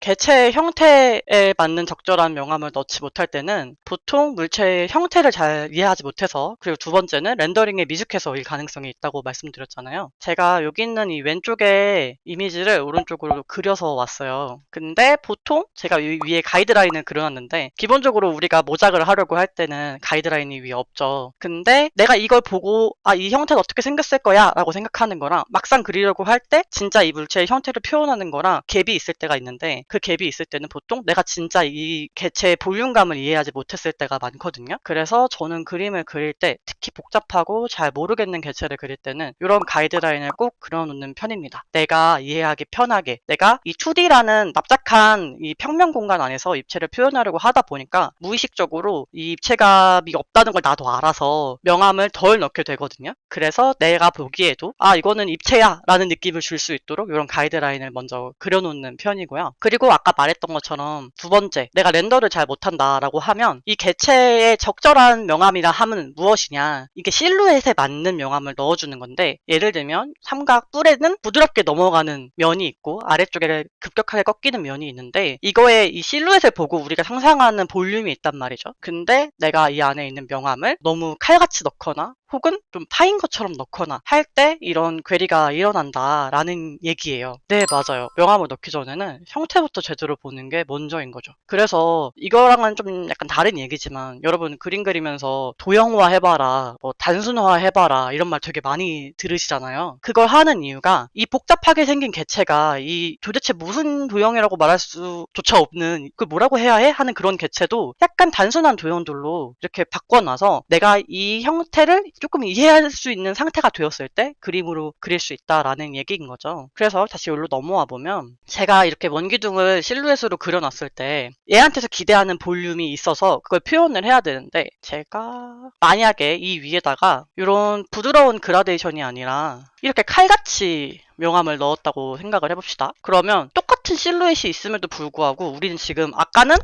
개체의 형태에 맞는 적절한 명암을 넣지 못할 때는 보통 물체의 형태를 잘 이해하지 못해서 그리고 두 번째는 렌더링에 미숙해서일 가능성이 있다고 말씀드렸잖아요. 제가 여기 있는 이 왼쪽에 이미지를 오른쪽으로 그려서 왔어요. 근데 보통 제가 위- 위에 가이드라인을 그려놨는데 기본적으로 우리가 모작을 하려고 할 때는 가이드라인이 위에 없죠. 근데 내가 이걸 보고 아 이 형태가 어떻게 생겼을 거야 라고 생각하는 거랑 막상 그리려고 할 때 진짜 이 물체의 형태를 표현하는 거랑 갭이 있을 때가 있는데 그 갭이 있을 때는 보통 내가 진짜 이 개체의 볼륨감을 이해하지 못했을 때가 많거든요. 그래서 저는 그림을 그릴 때 특히 복잡하고 잘 모르겠는 개체를 그릴 때는 이런 가이드라인을 꼭 그려놓는 편입니다. 내가 이해하기 편하게 내가 이 2D라는 납작한 이 평면 공간 안에서 입체를 표현하려고 하다 보니까 무의식적으로 이 입체감이 없다는 걸 나도 알아서 명암을 덜 넣게 되거든요. 그래서 내가 보기에도 아 이거는 입체야 라는 느낌을 줄 수 있도록 이런 가이드라인을 먼저 그려놓는 편이고요. 그리고 아까 말했던 것처럼 두 번째 내가 렌더를 잘 못한다라고 하면 이 개체의 적절한 명암이라 함은 무엇이냐 이게 실루엣에 맞는 명암을 넣어주는 건데 예를 들면 삼각 뿔에는 부드럽게 넘어가는 면이 있고 아래쪽에 급격하게 꺾이는 면이 있는데 이거에 이 실루엣을 보고 우리가 상상하는 볼륨이 있단 말이죠. 근데 내가 이 안에 있는 명암을 너무 칼같이 넣거나 혹은 좀 파인 것처럼 넣거나 할 때 이런 괴리가 일어난다라는 얘기예요. 네, 맞아요. 명암을 넣기 전에는 형태부터 제대로 보는 게 먼저인 거죠. 그래서 이거랑은 좀 약간 다른 얘기지만 여러분 그림 그리면서 도형화 해봐라, 뭐 단순화 해봐라 이런 말 되게 많이 들으시잖아요. 그걸 하는 이유가 이 복잡하게 생긴 개체가 이 도대체 무슨 도형이라고 말할 수조차 없는 그 뭐라고 해야 해? 하는 그런 개체도 약간 단순한 도형들로 이렇게 바꿔놔서 내가 이 형태를 조금 이해할 수 있는 상태가 되었을 때 그림으로 그릴 수 있다라는 얘기인 거죠. 그래서 다시 여기로 넘어와 보면 제가 이렇게 원기둥을 실루엣으로 그려놨을 때 얘한테서 기대하는 볼륨이 있어서 그걸 표현을 해야 되는데 제가 만약에 이 위에다가 이런 부드러운 그라데이션이 아니라 이렇게 칼같이 명암을 넣었다고 생각을 해봅시다. 그러면 똑같은 실루엣이 있음에도 불구하고 우리는 지금 아까는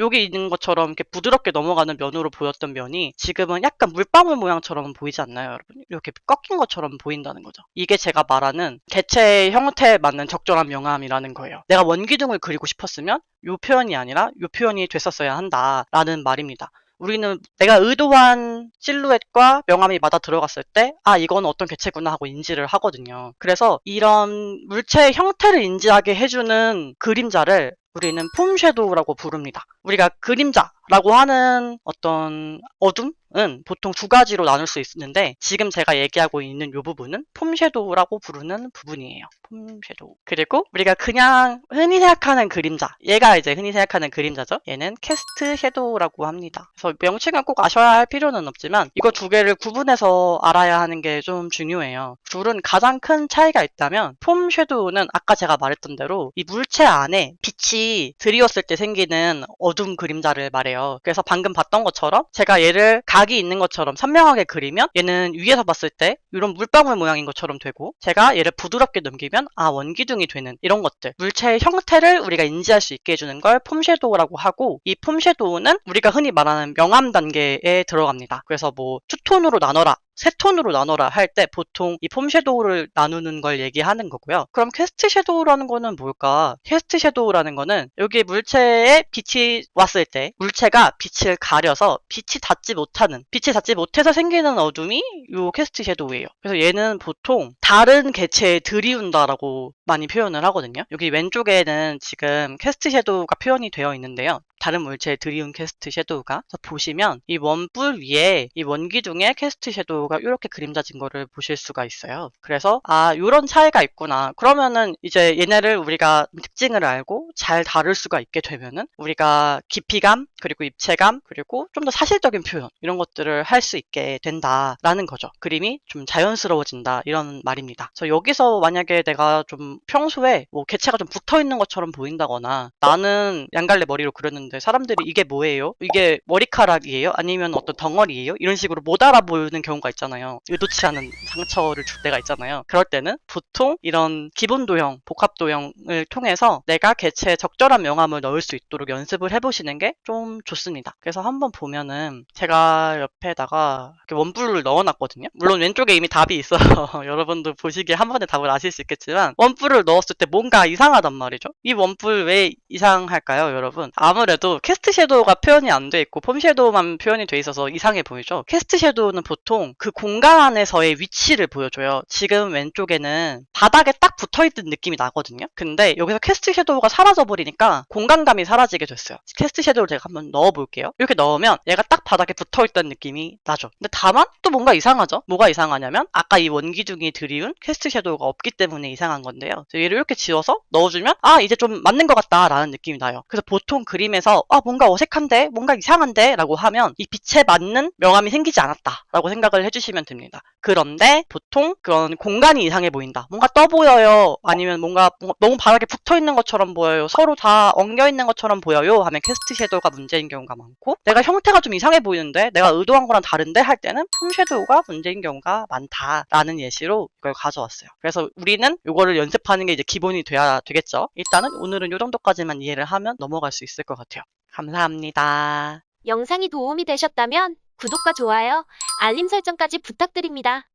여기 있는 것처럼 이렇게 부드럽게 넘어가는 면으로 보였던 면이 지금은 약간 물방울 모양처럼 보이지 않나요, 여러분? 이렇게 꺾인 것처럼 보인다는 거죠. 이게 제가 말하는 개체의 형태에 맞는 적절한 명암이라는 거예요. 내가 원기둥을 그리고 싶었으면 이 표현이 아니라 이 표현이 됐었어야 한다라는 말입니다. 우리는 내가 의도한 실루엣과 명암이 맞아 들어갔을 때, 아, 이건 어떤 개체구나 하고 인지를 하거든요. 그래서 이런 물체의 형태를 인지하게 해주는 그림자를 우리는 폼 섀도우라고 부릅니다. 우리가 그림자라고 하는 어떤 어둠은 보통 두 가지로 나눌 수 있는데 지금 제가 얘기하고 있는 이 부분은 폼 섀도우라고 부르는 부분이에요. 폼 섀도우. 그리고 우리가 그냥 흔히 생각하는 그림자. 얘가 이제 흔히 생각하는 그림자죠. 얘는 캐스트 섀도우라고 합니다. 그래서 명칭을 꼭 아셔야 할 필요는 없지만 이거 두 개를 구분해서 알아야 하는 게 좀 중요해요. 둘은 가장 큰 차이가 있다면 폼 섀도우는 아까 제가 말했던 대로 이 물체 안에 빛이 들이었을 때 생기는 어둠 그림자를 말해요. 그래서 방금 봤던 것처럼 제가 얘를 각이 있는 것처럼 선명하게 그리면 얘는 위에서 봤을 때 이런 물방울 모양인 것처럼 되고 제가 얘를 부드럽게 넘기면 아 원기둥이 되는 이런 것들 물체의 형태를 우리가 인지할 수 있게 해주는 걸 폼 섀도우라고 하고 이 폼 섀도우는 우리가 흔히 말하는 명암 단계에 들어갑니다. 그래서 뭐 투톤으로 나눠라 세 톤으로 나눠라 할 때 보통 이 폼 섀도우를 나누는 걸 얘기하는 거고요. 그럼 캐스트 섀도우라는 거는 뭘까? 캐스트 섀도우라는 거는 여기 물체에 빛이 왔을 때 물체가 빛을 가려서 빛이 닿지 못하는 빛이 닿지 못해서 생기는 어둠이 요 캐스트 섀도우예요. 그래서 얘는 보통 다른 개체에 들이운다라고 많이 표현을 하거든요. 여기 왼쪽에는 지금 캐스트 섀도우가 표현이 되어 있는데요. 다른 물체에 들이운 캐스트 섀도우가 보시면 이 원뿔 위에 이 원기둥에 캐스트 섀도우가 이렇게 그림자진 거를 보실 수가 있어요. 그래서 아 이런 차이가 있구나. 그러면은 이제 얘네를 우리가 특징을 알고 잘 다룰 수가 있게 되면은 우리가 깊이감 그리고 입체감 그리고 좀 더 사실적인 표현 이런 것들을 할 수 있게 된다라는 거죠. 그림이 좀 자연스러워진다 이런 말입니다. 그래서 여기서 만약에 내가 좀 평소에 뭐 개체가 좀 붙어 있는 것처럼 보인다거나 나는 양갈래 머리로 그렸는데 사람들이 이게 뭐예요? 이게 머리카락이에요? 아니면 어떤 덩어리예요? 이런 식으로 못 알아보는 경우가 있잖아요. 의도치 않은 상처를 줄 때가 있잖아요. 그럴 때는 보통 이런 기본 도형, 복합 도형을 통해서 내가 개체에 적절한 명암을 넣을 수 있도록 연습을 해보시는 게좀 좀 좋습니다. 그래서 한번 보면은 제가 옆에다가 원뿔을 넣어놨거든요. 물론 왼쪽에 이미 답이 있어서 여러분도 보시기에 한 번에 답을 아실 수 있겠지만 원뿔을 넣었을 때 뭔가 이상하단 말이죠. 이 원뿔 왜 이상할까요, 여러분? 아무래도 캐스트 섀도우가 표현이 안 돼 있고 폼 섀도우만 표현이 돼 있어서 이상해 보이죠. 캐스트 섀도우는 보통 그 공간 안에서의 위치를 보여줘요. 지금 왼쪽에는 바닥에 딱 붙어있는 느낌이 나거든요. 근데 여기서 캐스트 섀도우가 사라져 버리니까 공간감이 사라지게 됐어요. 캐스트 섀도우를 제가 한번 넣어볼게요. 이렇게 넣으면 얘가 딱 바닥에 붙어있다는 느낌이 나죠. 근데 다만 또 뭔가 이상하죠. 뭐가 이상하냐면 아까 이 원기둥이 드리운 캐스트 섀도우가 없기 때문에 이상한 건데요. 얘를 이렇게 지워서 넣어주면 아 이제 좀 맞는 것 같다라는 느낌이 나요. 그래서 보통 그림에서 아 뭔가 어색한데 뭔가 이상한데 라고 하면 이 빛에 맞는 명암이 생기지 않았다 라고 생각을 해주시면 됩니다. 그런데 보통 그런 공간이 이상해 보인다. 뭔가 떠 보여요. 아니면 뭔가, 너무 바닥에 붙어 있는 것처럼 보여요. 서로 다 엉겨 있는 것처럼 보여요. 하면 캐스트 섀도우가 문제 인 경우가 많고 내가 형태가 좀 이상해 보이는데 내가 의도한 거랑 다른데 할 때는 품 섀도우가 문제인 경우가 많다라는 예시로 이걸 가져왔어요. 그래서 우리는 이거를 연습하는 게 이제 기본이 돼야 되겠죠. 일단은 오늘은 이 정도까지만 이해를 하면 넘어갈 수 있을 것 같아요. 감사합니다. 영상이 도움이 되셨다면 구독과 좋아요, 알림 설정까지 부탁드립니다.